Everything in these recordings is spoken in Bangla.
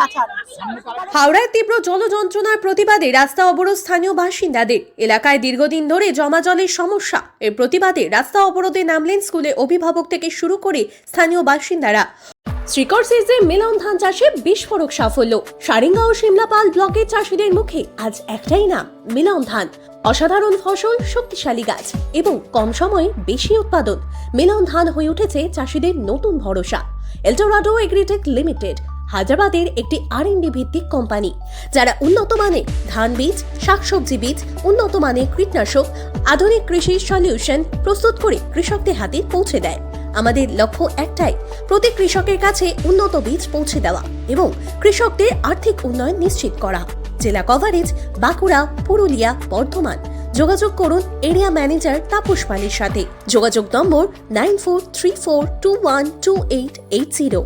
বাঁচান। হাওড়ায় তীব্র জলযন্ত্রণার প্রতিবাদে রাস্তা অবরোধ স্থানীয় বাসিন্দাদের। এলাকায় দীর্ঘদিন ধরে জমা জলের সমস্যা। এর প্রতিবাদে রাস্তা অবরোধে নামলেন স্কুলে অভিভাবক থেকে শুরু করে স্থানীয় বাসিন্দারা। শ্রীকর সিজে মেলন ধান চাষে বিস্ফোরক সাফল্য। সারেঙ্গা ও সিমলাপাল ব্লকের চাষিদের মুখে আজ একটাই নাম, মিলন ধান। অসাধারণ ফসল, শক্তিশালী গাছ এবং কম সময়ে বেশি উৎপাদন। মিলন ধান হয়ে উঠেছে চাষিদের নতুন ভরসা। এলটোরাডো এগ্রিটেক লিমিটেড হায়দ্রাবাদের একটি আর ভিত্তিক কোম্পানি, যারা উন্নত মানের ধান বীজ, শাকসবজি বীজ, উন্নত মানের কীটনাশক, আধুনিক কৃষি সলিউশন প্রস্তুত করে কৃষকদের হাতে পৌঁছে দেয়। আমাদের লক্ষ্য একটাই, প্রতি কৃষকের কাছে উন্নত বীজ পৌঁছে দেওয়া এবং কৃষকদের আর্থিক উন্নয়ন নিশ্চিত করা। জেলা কভারেজ বাঁকুড়া, পুরুলিয়া, বর্ধমান। যোগাযোগ করুন এরিয়া ম্যানেজার তাপস পালের সাথে। যোগাযোগ নম্বর nine four three four two one two eight eight zero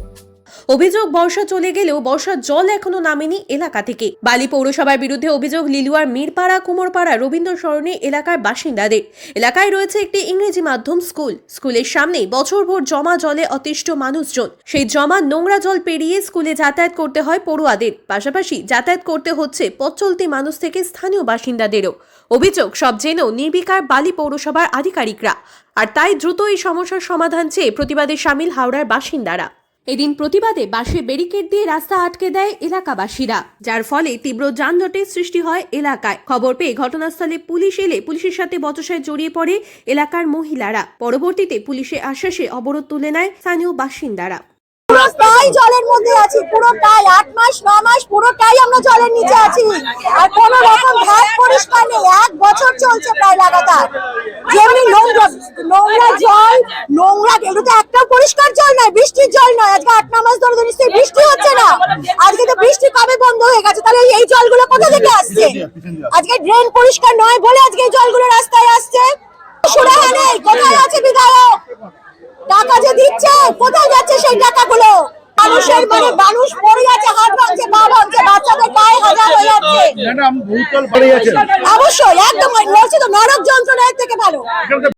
অভিযোগ, বর্ষা চলে গেলেও বর্ষার জল এখনও নামেনি এলাকা থেকে। বালি পৌরসভার বিরুদ্ধে অভিযোগ, লিলুয়ার মিরপাড়া, কুমোরপাড়া, রবীন্দ্র সরণি এলাকার বাসিন্দাদের। এলাকায় রয়েছে একটি ইংরেজি মাধ্যম স্কুল। স্কুলের সামনেই বছরভর জমা জলে অতিষ্ঠ মানুষজন। সেই জমা নোংরা জল পেরিয়ে স্কুলে যাতায়াত করতে হয় পড়ুয়াদের। পাশাপাশি যাতায়াত করতে হচ্ছে পথ চলতি মানুষ থেকে স্থানীয় বাসিন্দাদেরও। অভিযোগ, সব জেনেও নির্বিকার বালি পৌরসভার আধিকারিকরা। আর তাই দ্রুত এই সমস্যার সমাধান চেয়ে প্রতিবাদে সামিল হাওড়ার বাসিন্দারা। এদিন প্রতিবাদে বাসে ব্যারিকেড দিয়ে রাস্তা আটকে দেয় এলাকাবাসীরা, যার ফলে তীব্র যানজটের সৃষ্টি হয় এলাকায়। খবর পেয়ে ঘটনাস্থলে পুলিশ এলে পুলিশের সাথে বচসায় জড়িয়ে পড়ে এলাকার মহিলারা। পরবর্তীতে পুলিশের আশ্বাসে অবরোধ তুলে নেয় স্থানীয় বাসিন্দারা। পুরোটাই জলের মধ্যে আছি, পুরোটাই। আট মাস, ন মাস, পুরোটাই আমরা জলের নিচে আছি। আর কোন রকম ঘাট পরিষ্কার নেই। এক বছর চলছে প্রায় লাগাতার। যেমনি নোংরা নোংরা জল, নোংরা এগুলো তো পরিষ্কার জল নয় বৃষ্টির জল নয়। আজকে আট ন মাস ধরে নিশ্চয়ই বৃষ্টি হচ্ছে না। আজকে তো বৃষ্টি কবে বন্ধ হয়ে গেছে? তাহলে এই জলগুলো কোথা থেকে আসছে? আজকে ড্রেন পরিষ্কার নয় বলে আজকে এই জলগুলো রাস্তায় আসছে। সুরাহা নেই। কোথায় আছে বিধায়ক? টাকা যে দিচ্ছে কোথায় যাচ্ছে সেই টাকাগুলো? মানুষের মানে মানুষ পড়ে যাচ্ছে হাত ভাঙছে পা ভাঙছে বাচ্চাদের পায়ে হাজার হয়ে যাচ্ছে। অবশ্যই একদম নরছে তো নরক যন্ত্রণার থেকে ভালো।